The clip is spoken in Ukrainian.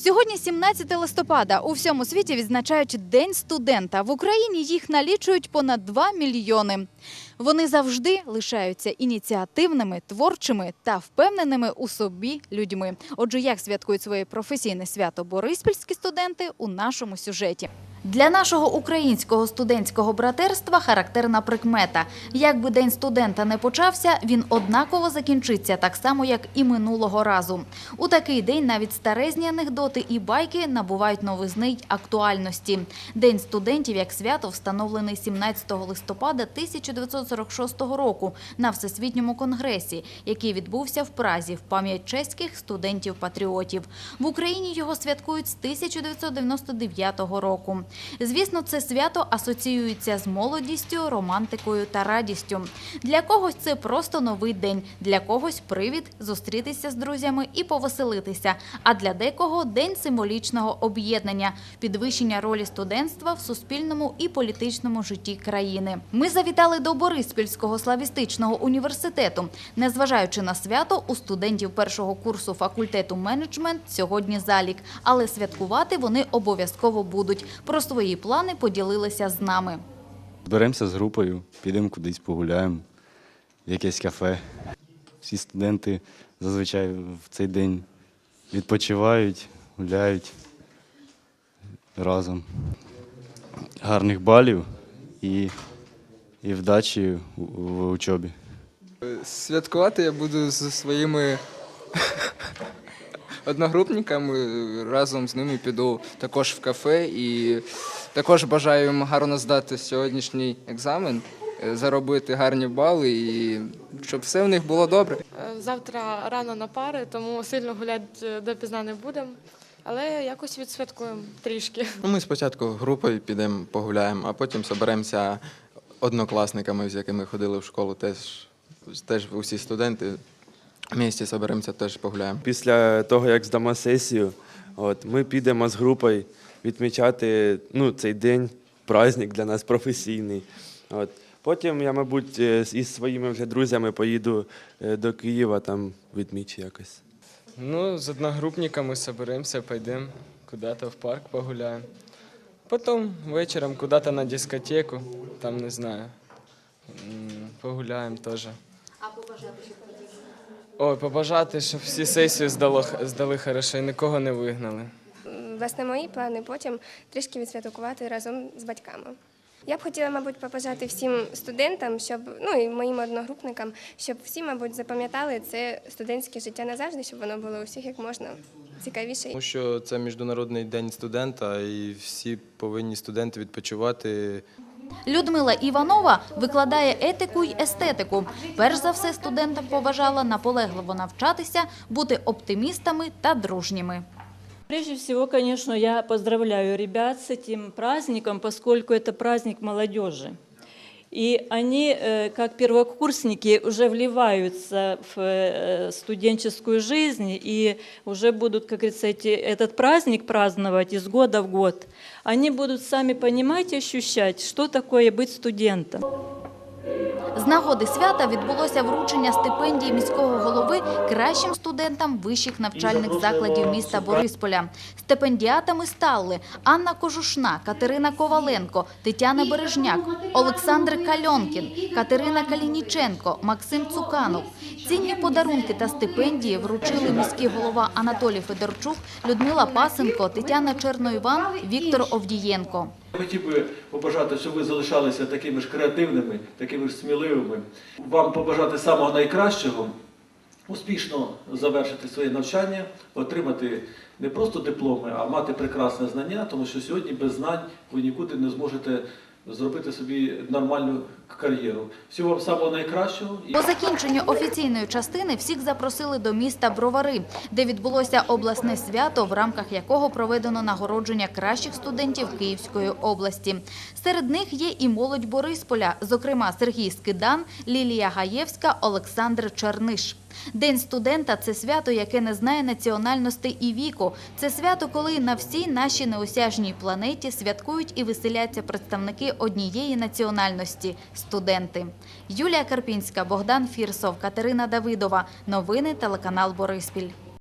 Сьогодні 17 листопада. У всьому світі відзначають День студента. В Україні їх налічують понад 2 мільйони. Вони завжди лишаються ініціативними, творчими та впевненими у собі людьми. Отже, як святкують своє професійне свято бориспільські студенти у нашому сюжеті. Для нашого українського студентського братерства характерна прикмета. Як би день студента не почався, він однаково закінчиться так само, як і минулого разу. У такий день навіть старезні анекдоти і байки набувають новизни й актуальності. День студентів як свято встановлений 17 листопада 1946 року на Всесвітньому конгресі, який відбувся в Празі в пам'ять чеських студентів-патріотів. В Україні його святкують з 1999 року. Звісно, це свято асоціюється з молодістю, романтикою та радістю. Для когось це просто новий день, для когось привід зустрітися з друзями і повеселитися. А для декого день символічного об'єднання, підвищення ролі студентства в суспільному і політичному житті країни. Ми завітали до Бориспільського славістичного університету. Незважаючи на свято, у студентів першого курсу факультету менеджмент сьогодні залік, але святкувати вони обов'язково будуть. Свої плани поділилися з нами. Зберемося з групою, підемо кудись погуляємо, в якесь кафе. Всі студенти зазвичай в цей день відпочивають, гуляють разом. Гарних балів і, і вдачі в учобі. Святкувати я буду зі своїми одногрупниками. Разом з ними піду також в кафе і також бажаю їм гарно здати сьогоднішній екзамен, е, заробити гарні бали і щоб все в них було добре. Е, Завтра рано на пари, тому сильно гуляти е, допізна не будемо. Але якось відсвяткуємо трішки. Ну, Ми спочатку групою підемо погуляємо, а потім зберемося однокласниками, з якими ходили в школу, теж, теж усі студенти. В місті зберемося, теж погуляємо. після того, як здамо сесію, от, ми підемо з групою відмічати ну, цей день, праздник для нас професійний. От. Потім я, мабуть, е, із своїми вже друзями поїду е, до Києва, там відмічу якось. Ну, з одногруппниками соберемся, пойдем куда-то в парк погуляем. Потом вечером куда-то на дискотеку, там не знаю. Погуляємо теж. А побажати, щоб Ой, побажати, щоб всі сесії здало, здали хорошо і нікого не вигнали. Власне, мої плани потім трішки відсвяткувати разом з батьками. Я б хотіла, мабуть, побажати всім студентам, щоб ну і моїм одногрупникам, щоб всі, мабуть, запам'ятали це студентське життя назавжди, щоб воно було у всіх як можна цікавіше. Тому що це міжнародний день студента, і всі повинні студенти відпочивати Людмила Іванова викладає етику й естетику. Перш за все, студентам побажала наполегливо навчатися, бути оптимістами та дружніми. Прежде всего, конечно, я поздравляю ребят с этим праздником, поскольку это праздник молодежи. И они, э, как первокурсники, уже вливаются в э, студенческую жизнь и уже будут, как говорится, эти, этот праздник праздновать из года в год. Они будут сами понимать и ощущать, что такое быть студентом. Нагоди свята відбулося вручення стипендії міського голови кращим студентам вищих навчальних закладів міста Борисполя. Стипендіатами стали Анна Кожушна, Катерина Коваленко, Тетяна Бережняк, Олександр Кальонкін, Катерина Калініченко, Максим Цуканов. Цінні подарунки та стипендії вручили міський голова Анатолій Федорчук, Людмила Пасенко, Тетяна Черноїван, Віктор Овдієнко. Я хотів би побажати, щоб ви залишалися такими ж креативними, такими ж сміливими. Вам побажати самого найкращого, успішно завершити своє навчання, отримати не просто дипломи, а мати прекрасне знання, тому що сьогодні без знань ви нікуди не зможете зробити собі нормальну кар'єру. Всього самого найкращого. По закінченню офіційної частини всіх запросили до міста Бровари, де відбулося обласне свято, в рамках якого проведено нагородження кращих студентів Київської області. Серед них є і молодь Борисполя, зокрема Сергій Скидан, Лілія Гаєвська, Олександр Черниш. День студента це свято, яке не знає національності і віку. Це свято, коли на всій нашій неосяжній планеті святкують і веселяться представники однієї національності студенти. Юлія Карпінська, Богдан Фірсов, Катерина Давидова. Новини телеканал Бориспіль.